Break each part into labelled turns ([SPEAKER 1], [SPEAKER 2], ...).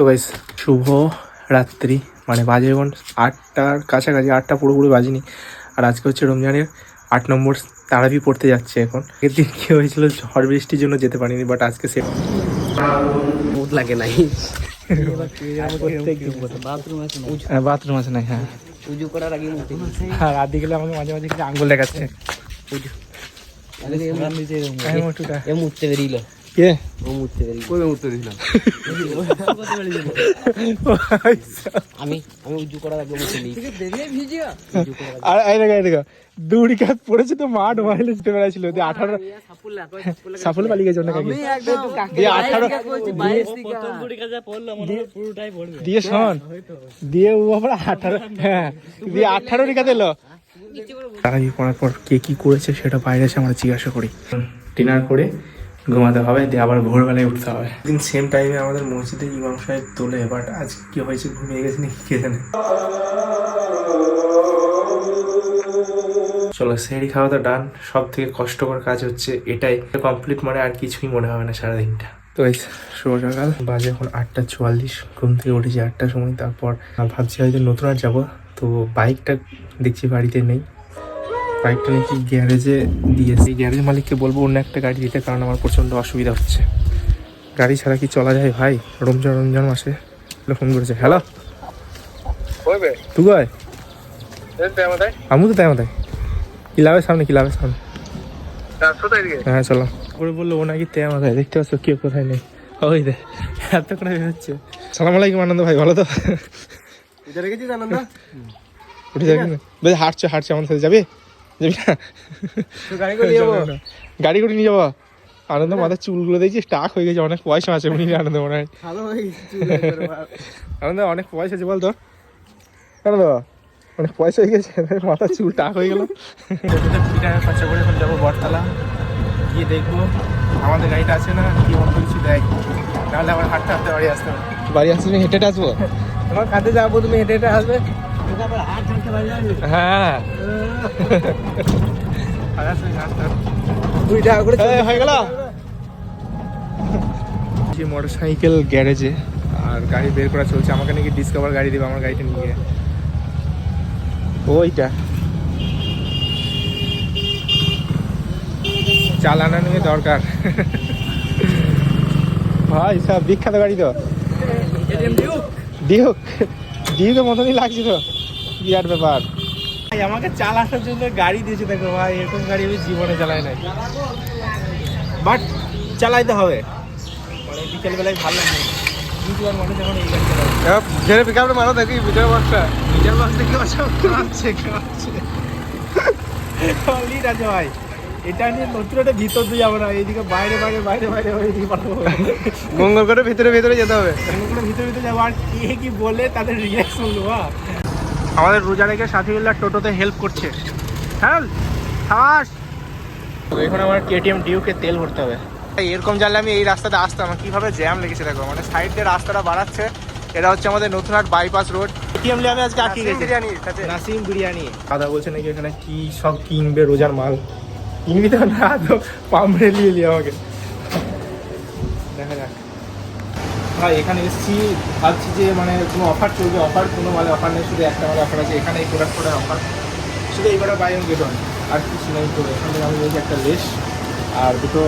[SPEAKER 1] তো গাইস শুভ রাত্রি। মানে বাজে এখন আটটার কাছাকাছি আটটা পুরোপুরি বাজিনি। আর আজকে হচ্ছে রমজানের আট নম্বর তারাবি পড়তে যাচ্ছে এখন। আগের দিন কি হয়েছিল ঝড় বৃষ্টির জন্য যেতে পারিনি বাট আজকে সে
[SPEAKER 2] লাগে নাই। বাথরুম আছে
[SPEAKER 1] বাথরুম আছে না হ্যাঁ।
[SPEAKER 2] পুজো করার আগে
[SPEAKER 1] হ্যাঁ রাত গেলে আমাকে মাঝে মাঝে আঙ্গুল দেখাচ্ছে। কে?
[SPEAKER 2] ও কই দিলাম আমি আমি উজু করার আগে নিই। করার
[SPEAKER 1] আর এই দেখা এই দেখা। দৌড়ি কাজ পড়েছে তো মাঠ মাইলে যেতে বেড়াইছিল। দিয়ে আঠারো
[SPEAKER 2] সাপুল্লা কই
[SPEAKER 1] সাফল পালিয়ে গেছে অনেক আগে দিয়ে আঠারো দিয়ে শোন। দিয়ে ও আবার আঠারো হ্যাঁ দিয়ে আঠারো রেখা দিল। তারাবি পড়ার পর কে কি করেছে সেটা বাইরে এসে আমরা জিজ্ঞাসা করি। ডিনার করে ঘুমাতে হবে দিয়ে আবার ভোরবেলায় উঠতে হবে। দিন সেম টাইমে আমাদের মসজিদে ইমাম সাহেব তোলে বাট আজ কি হয়েছে ঘুমিয়ে গেছে নাকি কে জানে। চলো সেরি খাওয়া তো ডান সব থেকে কষ্টকর কাজ হচ্ছে এটাই। কমপ্লিট মানে আর কিছুই মনে হবে না সারাদিনটা। তো এই শুভ সকাল। বাজে এখন আটটা চুয়াল্লিশ ঘুম থেকে উঠেছি আটটার সময় তারপর ভাবছি হয়তো নতুন আর যাব তো বাইকটা দেখছি বাড়িতে নেই। বাইকটা নাকি গ্যারেজে দিয়েছে। গ্যারেজ মালিককে বলব অন্য একটা গাড়ি দিতে কারণ আমার প্রচণ্ড অসুবিধা হচ্ছে। গাড়ি ছাড়া কি চলা যায় ভাই? রমজান রমজান মাসে ফোন করেছে। হ্যালো তুই কয় আমি তো তাই আমাদের। ক্লাবের সামনে ক্লাবের সামনে? হ্যাঁ চলো। করে বলল ও নাকি তে আমাদের। দেখতে পাচ্ছ কেউ কোথায় নেই। ওই দে এত করে বেরোচ্ছে। সালাম আলাইকুম আনন্দ ভাই ভালো তো?
[SPEAKER 2] উঠে রেখেছিস আনন্দ?
[SPEAKER 1] উঠে যাবি না বেশ হাঁটছে হাঁটছে। আমার সাথে যাবি? যাবি না
[SPEAKER 2] গাড়ি করে যাব।
[SPEAKER 1] গাড়ি করে নিয়ে যাব। আনন্দ মাথার চুলগুলো দেখছি স্টাক হয়ে গেছে অনেক পয়সা আছে উনি আনন্দ মনে হয়। আনন্দ অনেক পয়সা আছে বল তোর আনন্দ অনেক পয়সা হয়ে গেছে মাথার চুল টাক হয়ে গেল। কুড়ি টাকা খরচা করে এখন যাব বটতলা। গিয়ে দেখব আমাদের গাড়িটা আছে না কি অন্য কিছু দেয়। নাহলে আমার হাঁটতে হাঁটতে বাড়ি আসতে হবে। বাড়ি আসতে হেঁটে হেঁটে আসব?
[SPEAKER 2] তোমার কাঁধে যাব তুমি হেঁটে হেঁটে আসবে?
[SPEAKER 1] হ্যাঁ
[SPEAKER 2] টাকা করে
[SPEAKER 1] হয়ে গেল যে মোটর সাইকেল গ্যারেজে আর গাড়ি বের করা চলছে আমাকে নাকি ডিসকভার গাড়ি দেবে আমার গাড়িটা নিয়ে ওইটা চালানো নিয়ে দরকার ভাই সব বিখ্যাত গাড়ি তো ডিউক ডিউকের মতনই লাগছে তো বিরাট ব্যাপার। ভাই আমাকে চালানোর জন্য গাড়ি দিয়েছে দেখো ভাই এরকম গাড়ি আমি জীবনে চালাই নাই। বাট চালাইতে হবে। বিকেলবেলায় ভালো লাগে।
[SPEAKER 2] ছেলে মারো দেখি
[SPEAKER 1] কাঁপছে কাঁপছে লিড আছে ভাই এটা নিয়ে নতুন একটা ভিতর দিয়ে যাব না এইদিকে বাইরে বাইরে বাইরে বাইরে এইদিকে পাঠাবো
[SPEAKER 2] মঙ্গল করে ভিতরে ভিতরে যেতে হবে।
[SPEAKER 1] ভিতরে ভিতরে যাব আর কে কি বলে তাদের রিয়াকশন আমাদের রোজা রেখে সাথীউল্লাহ টোটোতে হেল্প করছে। হ্যাঁ এখন আমার কেটিএম ডিউকে তেল ভরতে হবে। এরকম জানলে আমি এই রাস্তাতে আসতাম কীভাবে জ্যাম লেগেছে দেখো মানে সাইড দিয়ে রাস্তাটা বাড়াচ্ছে এটা হচ্ছে আমাদের নতুন নতুনহাট বাইপাস রোড কেটিএম নিয়ে আমি আজকে আটকে গেছি।
[SPEAKER 2] সাথে
[SPEAKER 1] নাসিম বিরিয়ানি। দাদা বলছে নাকি এখানে কি সব কিনবে রোজার মাল? কিনবি তো না তো পামড়ে নিয়ে নিয়ে আমাকে। দেখা যাক। ভাই এখানে এসেছি ভাবছি যে মানে কোনো অফার চলবে অফার কোনো মালে অফার নেই শুধু একটা মালে অফার আছে এখানে এই প্রোডাক্ট করে অফার শুধু এই কটা বাই অন গেট অন আর কিছু নেই তো এখান থেকে আমি নিয়েছি একটা লেস আর দুটো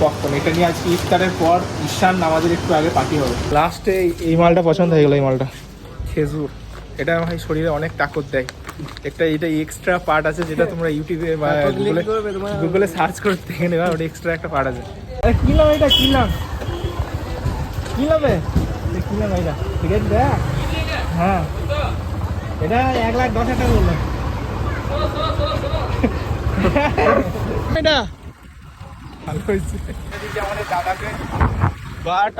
[SPEAKER 1] পপকর্ন এটা নিয়ে আজকে ইফতারের পর ঈশান নামাজের একটু আগে পার্টি হবে। লাস্টে এই মালটা পছন্দ হয়ে গেলো এই মালটা। খেজুর। এটা ভাই শরীরে অনেক তাকত দেয়। একটা এটা এক্সট্রা পার্ট আছে যেটা তোমরা ইউটিউবে বা গুগলে গুগলে সার্চ করে দেখে নেবা ওটা এক্সট্রা একটা পার্ট আছে। কিনলাম এটা কিনলাম। এটা কিনলাম এটা। ঠিক হ্যাঁ। এটা এক লাখ দশ হাজার হয়েছে।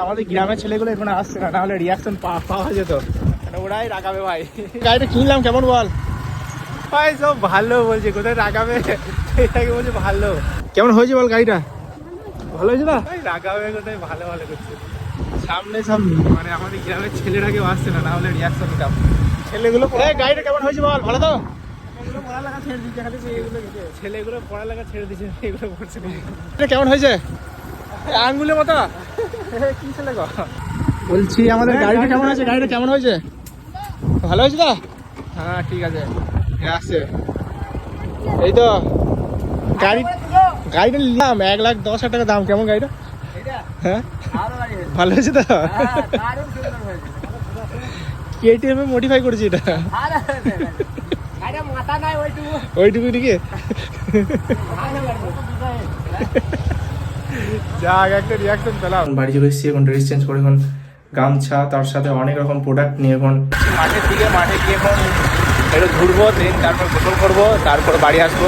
[SPEAKER 1] আমাদের গ্রামের ছেলেগুলো না পাওয়া যেত। মানে ওরাই ভাই। গাড়িটা কিনলাম, কেমন বল? ভাই, সব ভালো বলছে। কোথায় এটাকে বলছে ভালো। কেমন হয়েছে বল গাড়িটা? ভালো হয়েছে না? রাগাবে কোথায়? ভালো ভালো করছে। সামনে সব মানে আমাদের গ্রামের ছেলেরা কেউ আসছে না নাহলে রিয়াকশন নিতাম। ছেলেগুলো গাড়িটা কেমন হয়েছে বল ভালো তো? ছেলেগুলো পড়ালেখা ছেড়ে দিচ্ছে এগুলো করছে এটা কেমন হয়েছে? আঙ্গুলের মতো? কি ছেলে গো? বলছি আমাদের গাড়িটা কেমন আছে গাড়িটা কেমন হয়েছে? ভালো হয়েছে তো? হ্যাঁ ঠিক আছে। আসছে। এই তো গাড়ি গাড়িটা নিলাম এক লাখ দশ হাজার টাকা দাম। কেমন গাড়িটা? হ্যাঁ? ভালো হয়েছে তো? কেটিএম এ মডিফাই করেছি এটা।
[SPEAKER 2] মাথা নাই ওইটুকু
[SPEAKER 1] ওইটুকু নাকি যাক একটা রিয়াকশন পেলাম। বাড়ি চলে এসেছি এখন ড্রেস চেঞ্জ করে এখন গামছা তার সাথে অনেক রকম প্রোডাক্ট নিয়ে এখন মাঠের দিকে মাঠে গিয়ে এখন একটু ঘুরবো দেন তারপর গোসল করব তারপর বাড়ি আসব।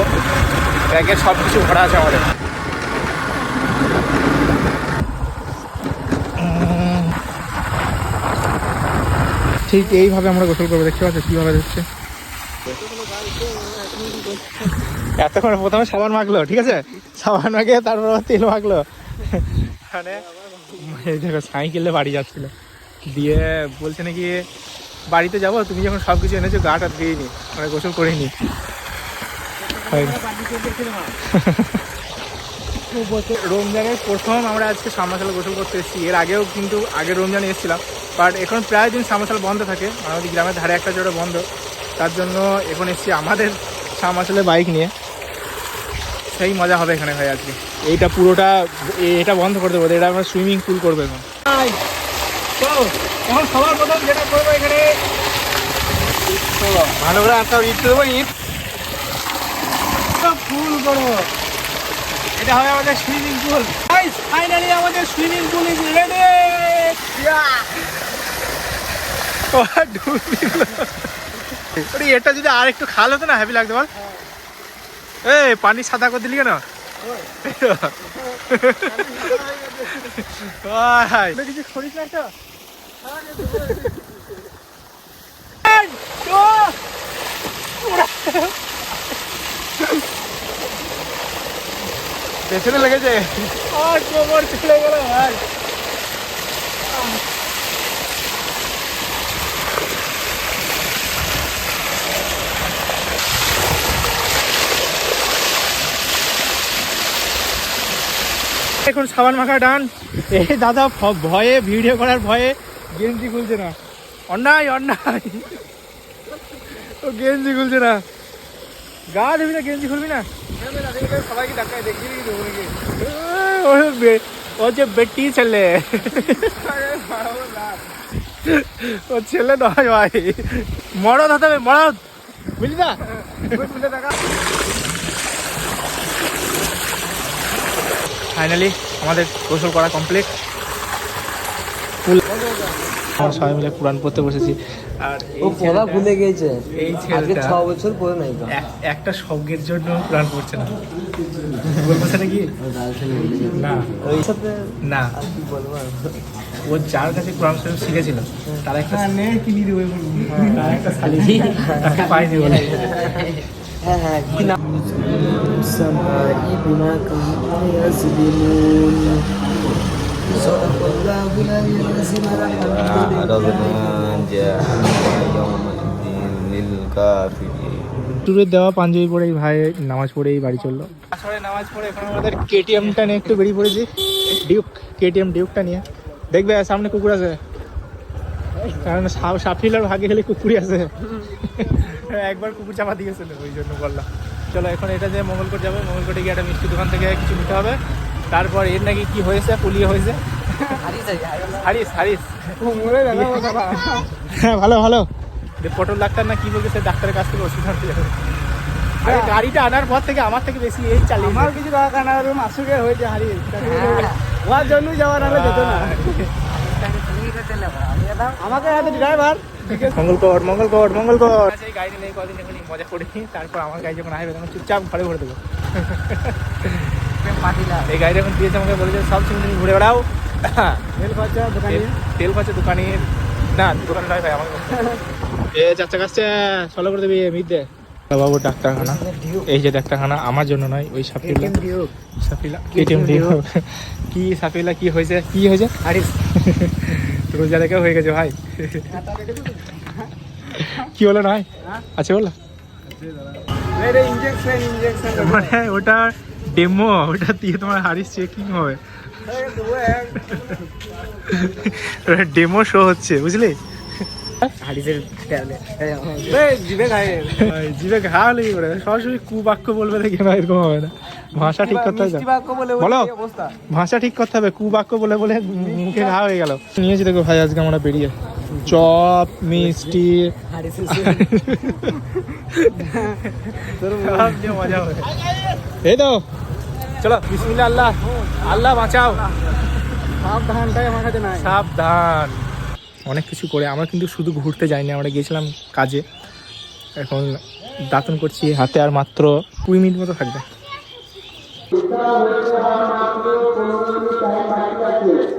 [SPEAKER 1] ব্যাগে সব কিছু ভরা আছে আমাদের। ঠিক এইভাবে আমরা গোসল করব, দেখতে পাচ্ছ কীভাবে দিচ্ছে এতক্ষণ প্রথমে সাবান মাখলো, ঠিক আছে? সাবান মাখে তারপর তেল মাখলো। মানে দেখো, সাইকেলে বাড়ি যাচ্ছিল। দিয়ে বলছে নাকি, বাড়িতে যাব, তুমি যখন সব কিছু এনেছো, গাটা ধুয়ে নি মানে গোসল করে নি। রমজানের প্রথম আমরা আজকে সামনাশালে গোসল করতে এসেছি। এর আগেও কিন্তু, আগে রমজানে এসেছিলাম। বাট এখন প্রায় দিন সামনাশাল বন্ধ থাকে আমাদের গ্রামের ধারে একটা জোড়া বন্ধ তার জন্য এখন এসছি আমাদের সামনাশালে বাইক নিয়ে। সেই মজা হবে এখানে ভাই আজকে। এইটা পুরোটা এটা বন্ধ করে দেবো এটা আমরা সুইমিং পুল করব এখন। তো এখন সবার প্রথম যেটা করব এখানে ভালো করে একটা ইট দেবো ইট। ফুল করব। এটা হবে আমাদের সুইমিং পুল ফাইনালি আমাদের সুইমিং পুল ইজ রেডি এটা যদি আর একটু খাল হতো না হ্যাপি লাগতো বল। এই, পানি সাদা করে দিলি কেন? পেছনে লেগেছে। আর কোমর চলে গেল, ভাই। এখন সাবান মাখা ডান। এই দাদা ভয়ে, ভিডিও করার ভয়ে গেঞ্জি খুলছে না। অন্যায় অন্যায়। ও গেঞ্জি খুলছে না। গা দেবি না, গেঞ্জি খুলবি না। ও যে বেটি ছেলে। ও ছেলে নয় ভাই। মরদ হতে হবে, মরদ। বুঝলি না? ফাইনালি আমাদের গোসল করা কমপ্লিট ফুল সবাই মিলে কোরআন পড়তে বসেছি। আর এই
[SPEAKER 2] ও পড়া ভুলে গেছে।
[SPEAKER 1] এই ছেলেটা
[SPEAKER 2] ছ বছর পরে নাই
[SPEAKER 1] এক- একটা শব্দের জন্য কোরআন পড়ছে না। না
[SPEAKER 2] ওই সাথে
[SPEAKER 1] না।
[SPEAKER 2] কি বলব
[SPEAKER 1] ও যার কাছে কোরআন শরীফ শিখেছিল তার একটা নে কিনি দেবো তার একটা শালি তাকে পাইনি বলে।
[SPEAKER 2] হ্যাঁ হ্যাঁ কি নাম? সামাই বিমা কান্তা ইয়াসবিলুন সাদাকাল্লাহুল আযীম
[SPEAKER 3] عرضنا جهنم يومئذ للكافرين
[SPEAKER 1] টুরের দেওয়া পাঞ্জাবি পরেই ভাই নামাজ পড়েই বাড়ি চললো আসলে নামাজ পড়ে এখন আমাদের কেটিএমটা নিয়ে একটু বেরিয়ে পড়েছি ডিউক কেটিএম ডিউকটা নিয়ে দেখবে সামনে কুকুর আছে কারণ সা- সাফিলার ভাগে গেলে কুকুরই আছে একবার কুকুর চাপা দিয়েছিল ওই জন্য বললাম চলো এখন এটা যে মঙ্গলকোট যাব মঙ্গলকোটে গিয়ে একটা মিষ্টি দোকান থেকে কিছু নিতে হবে। তারপর এর নাকি কি হয়েছে? পুলিয়ে হয়েছে। হারিস হারিস। হ্যাঁ ভালো ভালো। যে পটল ডাক্তার না কি বলছে ডাক্তারের কাছ থেকে ওষুধ আনতে যাবে। আরে গাড়িটা আনার পর থেকে আমার থেকে বেশি এই চালিয়ে আমার কিছু দরকার না রুম আসুকে হয়েছে হারিয়ে ওর জন্যই যাওয়া নাহলে যেত না। আমাকে হাতে ড্রাইভার মঙ্গলকোট মঙ্গলকোট মঙ্গলকোট সেই গাড়ি নেই কদিন এখন মজা তারপর আমার গাড়ি যখন আসবে তখন চুপচাপ ঘরে ভরে দেবো। এই গাড়ি যখন দিয়েছে আমাকে বলেছে সব ঘুরে বেড়াও। তেল খরচা দোকানে তেল খরচা দোকানে না দোকানে নয় ভাই আমাকে এ চাচা কাছে ফলো করে দেবি মিড বাবু ডাক্তারখানা। এই যে ডাক্তারখানা আমার জন্য নয় ওই সাফিলা সাফিলা কেটিএম ডিউ। কি সাফিলা কি হয়েছে? কি হয়েছে? আরে রোজা রেখে হয়ে গেছে ভাই। কি হলো নয়? আছে বলো। মানে ওটা ডেমো ওটা দিয়ে তোমার হারিস চেকিং হবে। ডেমো শো হচ্ছে বুঝলি? জিভে ঘা হলে কি করে? সরাসরি কু বাক্য বলবে দেখি না এরকম হবে না। ভাষা ঠিক করতে হবে। বলো ভাষা ঠিক করতে হবে কু বাক্য বলে বলে মুখে ঘা হয়ে গেল। নিয়েছি দেখো ভাই আজকে আমরা বেরিয়ে। চপ মিষ্টি। এই তো। চলো বিসমিল্লাহ আল্লাহ আল্লাহ বাঁচাও।
[SPEAKER 2] সাবধানটাই আমার কাছে নাই।
[SPEAKER 1] সাবধান। অনেক কিছু করে আমরা কিন্তু শুধু ঘুরতে যাইনি আমরা গিয়েছিলাম কাজে। এখন দাঁতন করছি হাতে আর মাত্র কুড়ি মিনিট মতো থাকবে।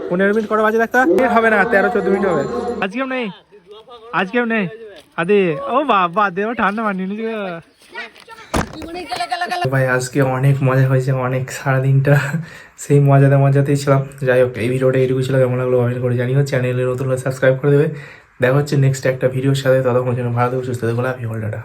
[SPEAKER 1] পনেরো মিনিট করে বাজে ডাক্তার? মিনিট হবে না তেরো চোদ্দ মিনিট হবে। আজকেও নেই? আজকেও নেই? আদে ও বাবা দে ঠান্ডা মানি ভাই আজকে অনেক মজা হয়েছে অনেক সারাদিনটা। সেই মজাতে মজাতেই ছিলাম। যাই হোক এই ভিডিওটা এটুকু ছিল। কেমন লাগল কমেন্ট করে জানিও। চ্যানেলে নতুন সাবস্ক্রাইব করে দেবে। দেখা হচ্ছে নেক্সট একটা ভিডিওর সাথে। ততক্ষণ যেন ভালো থেকে সুস্থ থাকো লাভ ইউ অল টাটা।